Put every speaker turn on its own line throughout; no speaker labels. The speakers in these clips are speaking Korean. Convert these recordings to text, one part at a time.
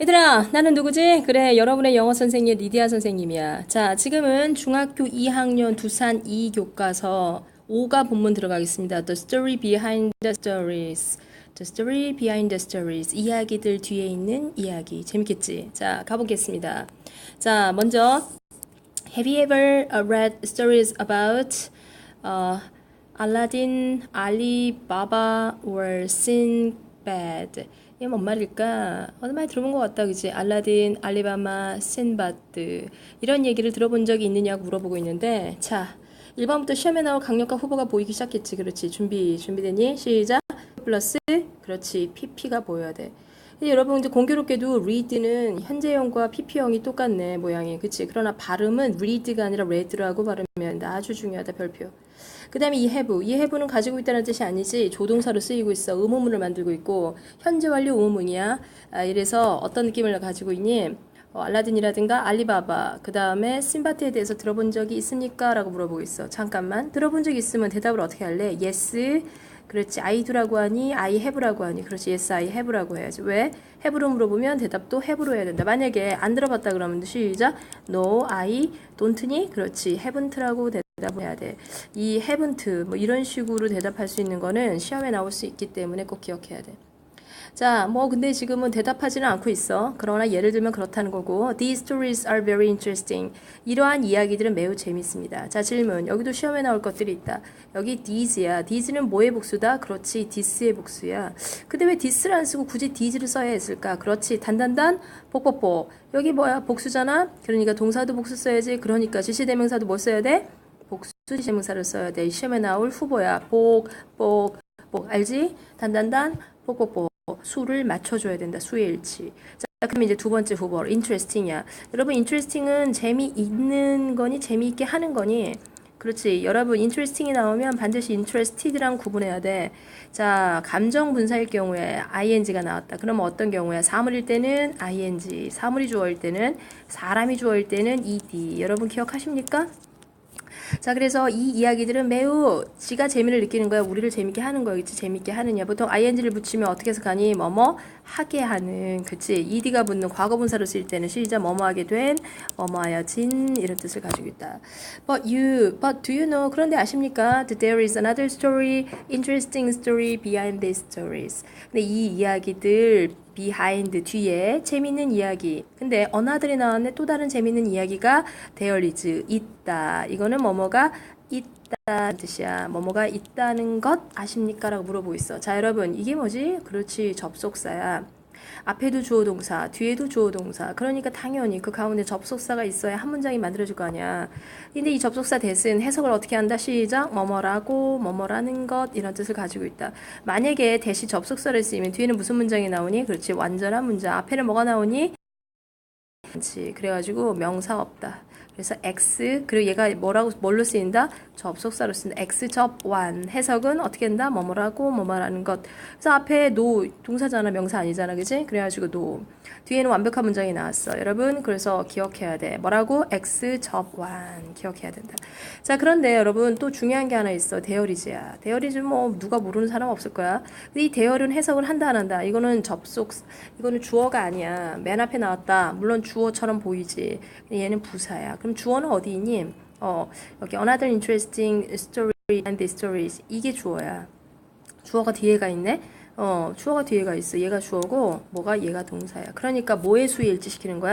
얘들아, 나는 누구지? 그래, 여러분의 영어 선생님 리디아 선생님이야. 자, 지금은 중학교 2학년 두산 2교과서 5가 본문 들어가겠습니다. The story behind the stories. The story behind the stories. 이야기들 뒤에 있는 이야기. 재밌겠지? 자, 가보겠습니다. 자, 먼저 Have you ever uh, read stories about uh, Aladdin, Alibaba, or Sinbad? 이게 뭔 말일까? 어디 많이 들어본 것 같다, 그지? 알라딘, 알리바마, 신바드 이런 얘기를 들어본 적이 있느냐고 물어보고 있는데, 자, 1번부터 시험에 나올 강력한 후보가 보이기 시작했지, 그렇지? 준비, 준비되니? 시작. 플러스, 그렇지, PP가 보여야 돼. 근데 여러분 이제 공교롭게도 read는 현재형과 PP형이 똑같네 모양이 그치 그러나 발음은 read가 아니라 read라고 발음해야 된다 아주 중요하다 별표 그 다음에 이 have 이 have는 가지고 있다는 뜻이 아니지 조동사로 쓰이고 있어 의문문을 만들고 있고 현재 완료 의문문이야 아, 이래서 어떤 느낌을 가지고 있니 어, 알라딘이라든가 알리바바 그 다음에 신바트에 대해서 들어본 적이 있습니까? 라고 물어보고 있어 잠깐만 들어본 적 있으면 대답을 어떻게 할래? yes 그렇지. I do라고 하니 I have라고 하니 그렇지. yes I have라고 해야지. 왜? have로 물어보면 대답도 have로 해야 된다. 만약에 안 들어봤다 그러면 시작. No I don't니? 그렇지. haven't라고 대답 을 해야 돼. 이 haven't 뭐 이런 식으로 대답할 수 있는 거는 시험에 나올 수 있기 때문에 꼭 기억해야 돼. 자, 뭐 근데 지금은 대답하지는 않고 있어. 그러나 예를 들면 그렇다는 거고. These stories are very interesting. 이러한 이야기들은 매우 재밌습니다. 자, 질문. 여기도 시험에 나올 것들이 있다. 여기 these야. these는 뭐의 복수다? 그렇지. this의 복수야. 근데 왜 this를 안 쓰고 굳이 these를 써야 했을까? 그렇지. 단단단 복복복. 여기 뭐야? 복수잖아. 그러니까 동사도 복수 써야지. 그러니까 지시대명사도 뭐 써야 돼? 복수 지시대명사를 써야 돼. 시험에 나올 후보야. 복, 복, 복. 알지? 단단단 복복복. 수를 맞춰줘야 된다. 수의 일치. 자, 그럼 이제 두 번째 후보, interesting이야. 여러분, interesting은 재미있는 거니, 재미있게 하는 거니. 그렇지. 여러분, interesting이 나오면 반드시 interested랑 구분해야 돼. 자, 감정 분사일 경우에 ing가 나왔다. 그러면 어떤 경우야? 사물일 때는 ing, 사물이 주어일 때는, 사람이 주어일 때는 ed. 여러분 기억하십니까? 자, 그래서 이 이야기들은 매우 지가 재미를 느끼는 거야. 우리를 재밌게 하는 거겠지. 재밌게 하느냐. 보통 ing를 붙이면 어떻게 해서 가니? 뭐뭐 하게 하는. 그치? ed가 붙는 과거분사로 쓸 때는 시작 뭐뭐 하게 된, 뭐뭐 하여진 이런 뜻을 가지고 있다. But you, but do you know? 그런데 아십니까? That there is another story, interesting story behind these stories. 근데 이 이야기들 behind 뒤에 재밌는 이야기. 근데 어나들이 나왔네 또 다른 재밌는 이야기가 there is 있다. 이거는 뭐뭐가 있다는 뜻이야. 뭐뭐가 있다는 것 아십니까? 라고 물어보고 있어. 자, 여러분, 이게 뭐지? 그렇지, 접속사야. 앞에도 주어 동사, 뒤에도 주어 동사. 그러니까 당연히 그 가운데 접속사가 있어야 한 문장이 만들어질 거 아니야. 근데 이 접속사 대신 해석을 어떻게 한다? 시작. 뭐뭐라고, 뭐뭐라는 것 이런 뜻을 가지고 있다. 만약에 대시 접속사를 쓰면 뒤에는 무슨 문장이 나오니? 그렇지. 완전한 문장. 앞에는 뭐가 나오니? 그렇지. 그래 가지고 명사 없다. 그래서 x 그리고 얘가 뭐라고 뭘로 쓰인다? 접속사로 쓴다. x 접완 해석은 어떻게 된다? 뭐뭐라고 뭐뭐라는 것. 그래서 앞에 노 동사잖아 명사 아니잖아, 그지? 그래가지고 노 뒤에는 완벽한 문장이 나왔어, 여러분. 그래서 기억해야 돼. 뭐라고? x 접완 기억해야 된다. 자 그런데 여러분 또 중요한 게 하나 있어. 대어리즈야. 대어리즈 뭐 누가 모르는 사람 없을 거야. 근데 이 대어리는 해석을 한다 안 한다. 이거는 접속 이거는 주어가 아니야. 맨 앞에 나왔다. 물론 주어처럼 보이지. 얘는 부사야. 그럼 주어는 어디 있니? 어, 여기 another interesting story and the stories 이게 주어야. 주어가 뒤에가 있네. 어, 주어가 뒤에가 있어. 얘가 주어고 뭐가 얘가 동사야. 그러니까 뭐의 수에 일치시키는 거야?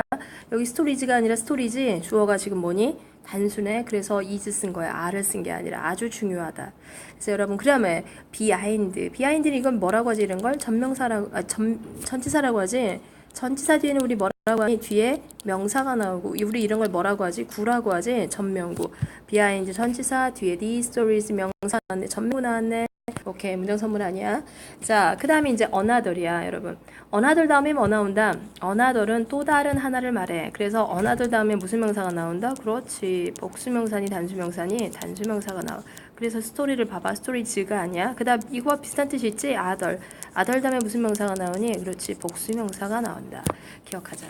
여기 스토리지가 아니라 스토리지. 주어가 지금 뭐니? 단순해. 그래서 is 쓴 거야. are를 쓴 게 아니라 아주 중요하다. 그래서 여러분 그다음에 behind. behind는 이건 뭐라고 하지 이런 걸 전명사라고 아, 전 전치사라고 하지. 전치사 뒤에는 우리 뭐라 고 하니? 뒤에 명사가 나오고 우리 이런 걸 뭐라고 하지? 구라고 하지? 전명구. behind 전치사 뒤에 these stories 명사 나왔네 전명구 나왔네. 오케이 문장 선물 아니야. 자그 다음에 이제 another이야 여러분. another 다음에 뭐 나온다? another은 또 다른 하나를 말해. 그래서 another 다음에 무슨 명사가 나온다? 그렇지. 복수명사니 단수명사니 단수명사가 나와 그래서 스토리를 봐봐 스토리즈가 아니야 그 다음 이거와 비슷한 뜻이 있지 other other 다음에 무슨 명사가 나오니 그렇지 복수명사가 나온다 기억하자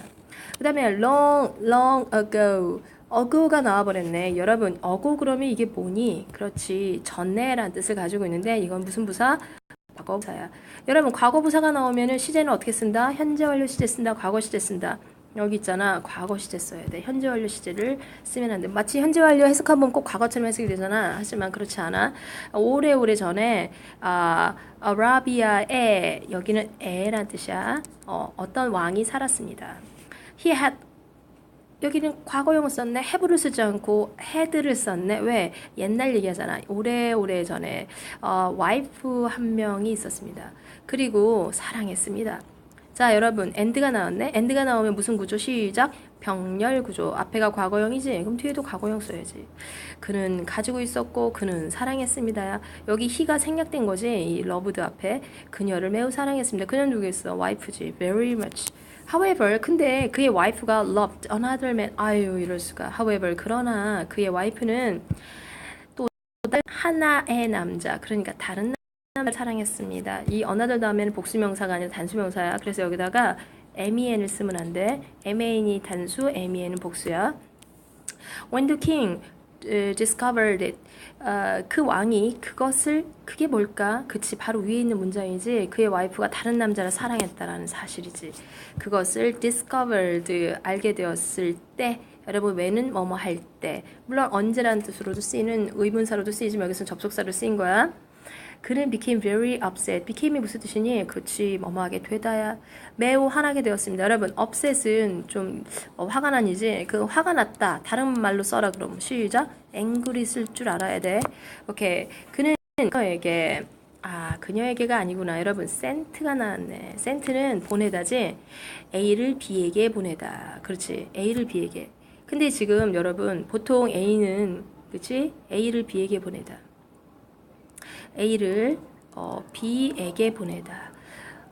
그 다음에 long long ago 어고가 나와버렸네. 여러분, 어고 그러면 이게 뭐니? 그렇지. 전에라는 뜻을 가지고 있는데 이건 무슨 부사? 과거부사야. 여러분 과거부사가 나오면은 시제는 어떻게 쓴다? 현재 완료 시제 쓴다. 과거 시제 쓴다. 여기 있잖아. 과거 시제 써야 돼. 현재 완료 시제를 쓰면 안 돼. 마치 현재 완료 해석하면 꼭 과거처럼 해석이 되잖아. 하지만 그렇지 않아. 오래오래 전에 아, 아라비아에 여기는 에란 뜻이야. 어, 어떤 왕이 살았습니다. He had 여기는 과거형을 썼네. have를 쓰지 않고 had를 썼네. 왜? 옛날 얘기하잖아. 오래오래 전에 어, 와이프 한 명이 있었습니다. 그리고 사랑했습니다. 자, 여러분, end가 나왔네. end가 나오면 무슨 구조? 시작. 병렬 구조. 앞에가 과거형이지. 그럼 뒤에도 과거형 써야지. 그는 가지고 있었고 그는 사랑했습니다. 여기 he가 생략된 거지. 이 loved 앞에 그녀를 매우 사랑했습니다. 그녀 누구겠어? 와이프지. very much. However, 근데 그의 와이프가 loved another man. 아유, 이럴 수가. However, 그러나 그의 와이프는 또 하나의 남자, 그러니까 다른 사랑했습니다. 이 another 다음에는 복수명사가 아니라 단수명사야. 그래서 여기다가 men을 쓰면 안 돼. man이 단수, men은 복수야. When the king uh, discovered it, 어, 그 왕이 그것을 그게 뭘까? 그치 바로 위에 있는 문장이지. 그의 와이프가 다른 남자를 사랑했다라는 사실이지. 그것을 discovered 알게 되었을 때 여러분 when은 뭐뭐 할 때. 물론 언제라는 뜻으로도 쓰이는 의문사로도 쓰이지만 여기서는 접속사로 쓰인 거야. 그는 became very upset. became이 무슨 뜻이니? 그치, 뭐뭐하게 되다야. 매우 화나게 되었습니다. 여러분, upset은 좀 어, 화가 난이지. 그 화가 났다. 다른 말로 써라 그럼. 시작. angry 쓸 줄 알아야 돼. 오케이. 그는 그녀에게 아, 그녀에게가 아니구나. 여러분, 센트가 나왔네. 센트는 보내다지. A를 B에게 보내다. 그렇지. A를 B에게. 근데 지금 여러분, 보통 A는, 그치? A를 B에게 보내다. A를 어, B에게 보내다.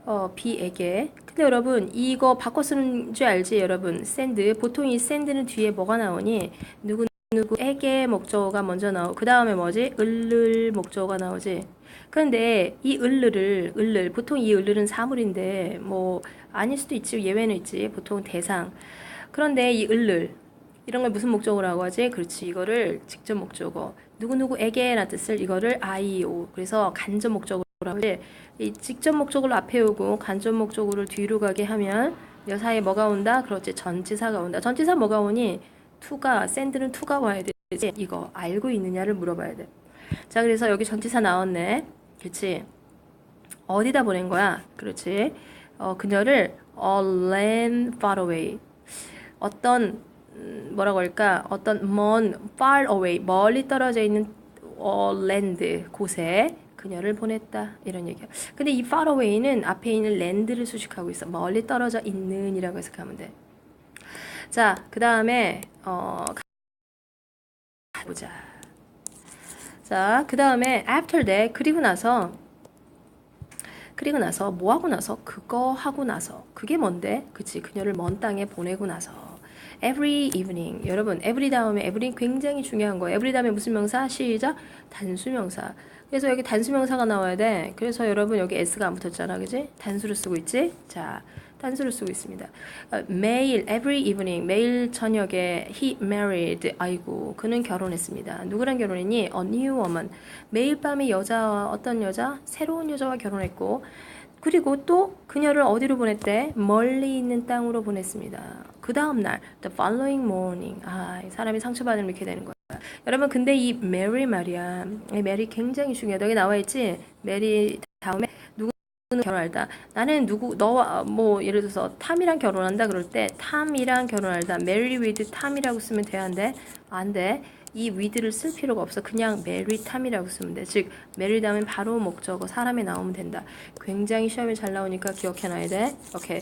어, B에게. 근데 여러분 이거 바꿔 쓰는 줄 알지 여러분? send. 보통 이 send는 뒤에 뭐가 나오니? 누구 누구에게 목적어가 먼저 나오고 그 다음에 뭐지? 을를 목적어가 나오지. 그런데 이 을르를 을를 보통 이 을르는 사물인데 뭐 아닐 수도 있지 예외는 있지 보통 대상. 그런데 이 을를 이런 걸 무슨 목적어라고 하지? 그렇지. 이거를 직접 목적어. 누구누구에게라는 뜻을 이거를 IO. 그래서 간접 목적어라고 하지. 이 직접 목적어를 앞에 오고 간접 목적어를 뒤로 가게 하면 여사에 뭐가 온다? 그렇지. 전치사가 온다. 전치사 뭐가 오니? 투가 샌드는 투가 와야 되지. 이거 알고 있느냐를 물어봐야 돼. 자, 그래서 여기 전치사 나왔네. 그렇지. 어디다 보낸 거야? 그렇지. 어, 그녀를 a land far away. 어떤 음, 뭐라고 할까? 어떤 먼 far away 멀리 떨어져 있는 어, land 곳에 그녀를 보냈다 이런 얘기야. 근데 이 far away는 앞에 있는 land를 수식하고 있어. 멀리 떨어져 있는이라고 해석하면 돼. 자, 그 다음에 어 보자. 자, 그 다음에 after that 그리고 나서 그리고 나서 뭐 하고 나서 그거 하고 나서 그게 뭔데? 그치 그녀를 먼 땅에 보내고 나서 every evening 여러분 every 다음에 every 굉장히 중요한 거예요. every 다음에 무슨 명사? 시작 단수명사. 그래서 여기 단수명사가 나와야 돼. 그래서 여러분 여기 s가 안 붙었잖아, 그지? 단수를 쓰고 있지? 자. 단수를 쓰고 있습니다. 어, 매일 every evening 매일 저녁에 he married 아이고 그는 결혼했습니다. 누구랑 결혼했니? A new woman 매일 밤에 여자와 어떤 여자? 새로운 여자와 결혼했고 그리고 또 그녀를 어디로 보냈대? 멀리 있는 땅으로 보냈습니다. 그 다음 날 the following morning 아 사람이 상처받으면 이렇게 되는 거야. 여러분 근데 이 메리 말이야. 이 메리 굉장히 중요하다. 여기 나와 있지? 메리 다음에 누구 는 결혼할다. 나는 누구 너와 뭐 예를 들어서 탐이랑 결혼한다 그럴 때 탐이랑 결혼할다. marry with 탐이라고 쓰면 돼야 한데 안 돼. 이 with를 쓸 필요가 없어. 그냥 marry 탐이라고 쓰면 돼. 즉 marry 다음에 바로 목적어 사람이 나오면 된다. 굉장히 시험에 잘 나오니까 기억해놔야 돼. 오케이.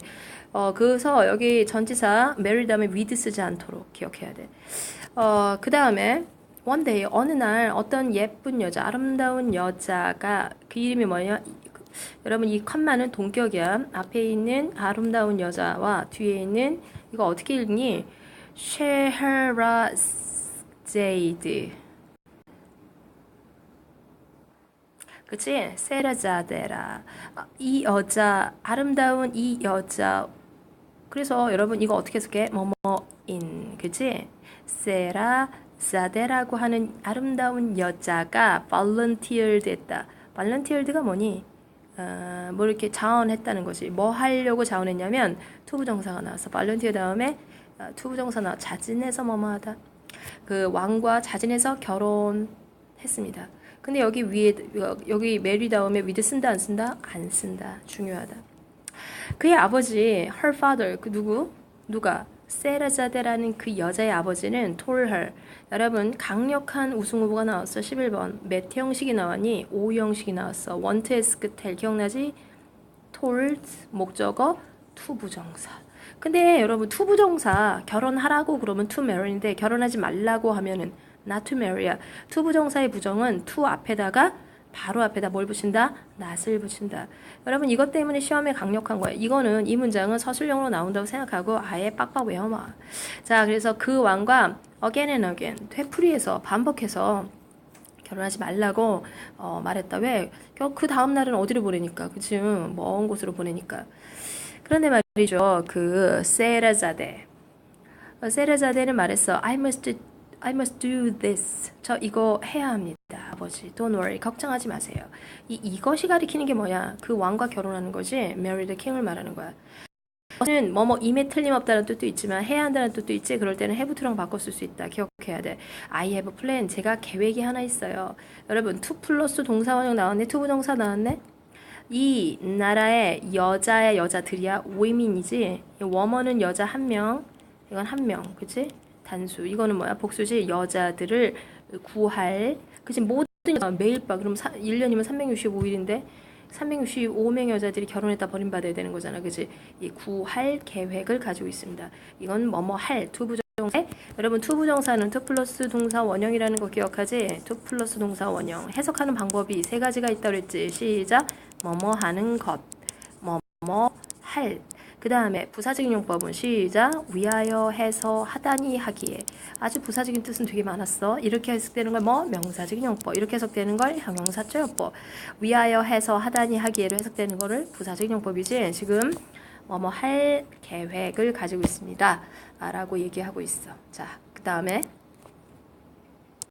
어 그래서 여기 전치사 marry 다음에 with 쓰지 않도록 기억해야 돼. 어그 다음에 one day 어느 날 어떤 예쁜 여자 아름다운 여자가 그 이름이 뭐냐 여러분 이 컴마는 동격이야. 앞에 있는 아름다운 여자와 뒤에 있는 이거 어떻게 읽니? 쉐헤라 제이드. 그치? 세라자데라. 이 여자, 아름다운 이 여자. 그래서 여러분 이거 어떻게 해석해? 뭐뭐인. 그치? 세라자데라고 하는 아름다운 여자가 volunteer 됐다. volunteered가 뭐니? 어, 뭐 이렇게 자원했다는 거지. 뭐 하려고 자원했냐면 투부정사가 나왔어. 발렌티어 다음에 어, 투부정사 나와 자진해서 뭐뭐하다. 그 왕과 자진해서 결혼했습니다. 근데 여기 위에 여기 메리 다음에 위드 쓴다 안 쓴다? 안 쓴다. 중요하다. 그의 아버지 her father 그 누구? 누가? 세라자데라는 그 여자의 아버지는 her. 여러분 강력한 우승 후보가 나왔어. 11번. 몇 형식이 나왔니? 5 형식이 나왔어. Want s 끝에 기억나지? told 목적어 투 부정사 근데 여러분 투부정사 결혼하라고 그러면 to marry인데 결혼하지 말라고 하면은 not to marry야 투부정사의 부정은 to 앞에다가 바로 앞에다 뭘 붙인다? 낫을 붙인다. 여러분 이것 때문에 시험에 강력한 거예요. 이거는 이 문장은 서술형으로 나온다고 생각하고 아예 빡빡 외워놔. 자, 그래서 그 왕과 again and again 되풀이해서 반복해서 결혼하지 말라고 어, 말했다. 왜? 그 다음 날은 어디로 보내니까, 그치? 먼 곳으로 보내니까. 그런데 말이죠. 그 세라자데, 어, 세라자데는 말했어. I must I must do this. 저 이거 해야 합니다. 아버지. Don't worry. 걱정하지 마세요. 이 이것이 가리키는 게 뭐야? 그 왕과 결혼하는 거지. Marry the king을 말하는 거야. 는 뭐뭐 임에 틀림없다는 뜻도 있지만 해야 한다는 뜻도 있지. 그럴 때는 to랑 바꿔 쓸 수 있다. 기억해야 돼. I have a plan. 제가 계획이 하나 있어요. 여러분 to 플러스 동사원형 나왔네. to 부동사 나왔네. 이 나라의 여자의 여자들이야. women이지. woman은 여자 한 명. 이건 한 명. 그치? 단수. 이거는 뭐야? 복수지. 여자들을 구할. 그치? 모든 여자 매일 봐. 그럼 사, 1년이면 365일인데 365명 여자들이 결혼했다 버림받아야 되는 거잖아. 그치? 이 구할 계획을 가지고 있습니다. 이건 뭐뭐 할 투부정사. 여러분 투부정사는 투 플러스 동사 원형이라는 거 기억하지? 투 플러스 동사 원형. 해석하는 방법이 세 가지가 있다 그랬지. 시작. 뭐뭐 하는 것. 뭐뭐 할. 그 다음에 부사적인 용법은 시작 위하여 해서 하다니 하기에. 아주 부사적인 뜻은 되게 많았어. 이렇게 해석되는 걸 뭐? 명사적인 용법. 이렇게 해석되는 걸 형용사적 용법. 위하여 해서 하다니 하기에로 해석되는 거를 부사적인 용법이지. 지금 뭐뭐 할 계획을 가지고 있습니다. 라고 얘기하고 있어. 자 그 다음에